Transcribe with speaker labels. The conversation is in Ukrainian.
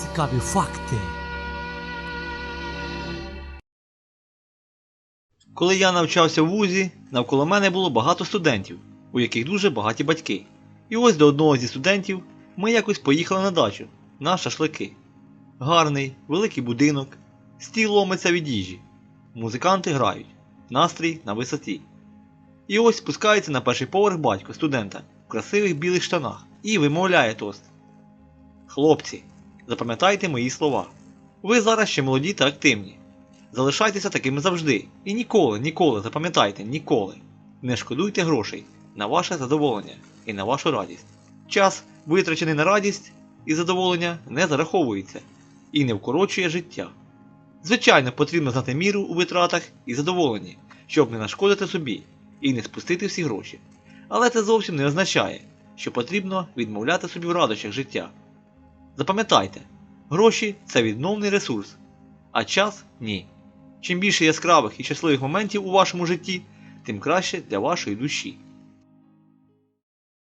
Speaker 1: Цікаві факти.
Speaker 2: Коли я навчався в вузі, навколо мене було багато студентів, у яких дуже багаті батьки. І ось до одного зі студентів ми якось поїхали на дачу на шашлики. Гарний, великий будинок, стіл ломиться від їжі. Музиканти грають, настрій на висоті. І ось спускається на перший поверх батько студента в красивих білих штанах і вимовляє тост. Хлопці, запам'ятайте мої слова. Ви зараз ще молоді та активні. Залишайтеся такими завжди. І ніколи, ніколи, запам'ятайте, ніколи. Не шкодуйте грошей на ваше задоволення і на вашу радість. Час, витрачений на радість і задоволення, не зараховується і не вкорочує життя. Звичайно, потрібно знати міру у витратах і задоволенні, щоб не нашкодити собі і не спустити всі гроші. Але це зовсім не означає, що потрібно відмовляти собі в радощах життя. Запам'ятайте, гроші це відновний ресурс, а час ні. Чим більше яскравих і щасливих моментів у вашому житті, тим краще для вашої душі.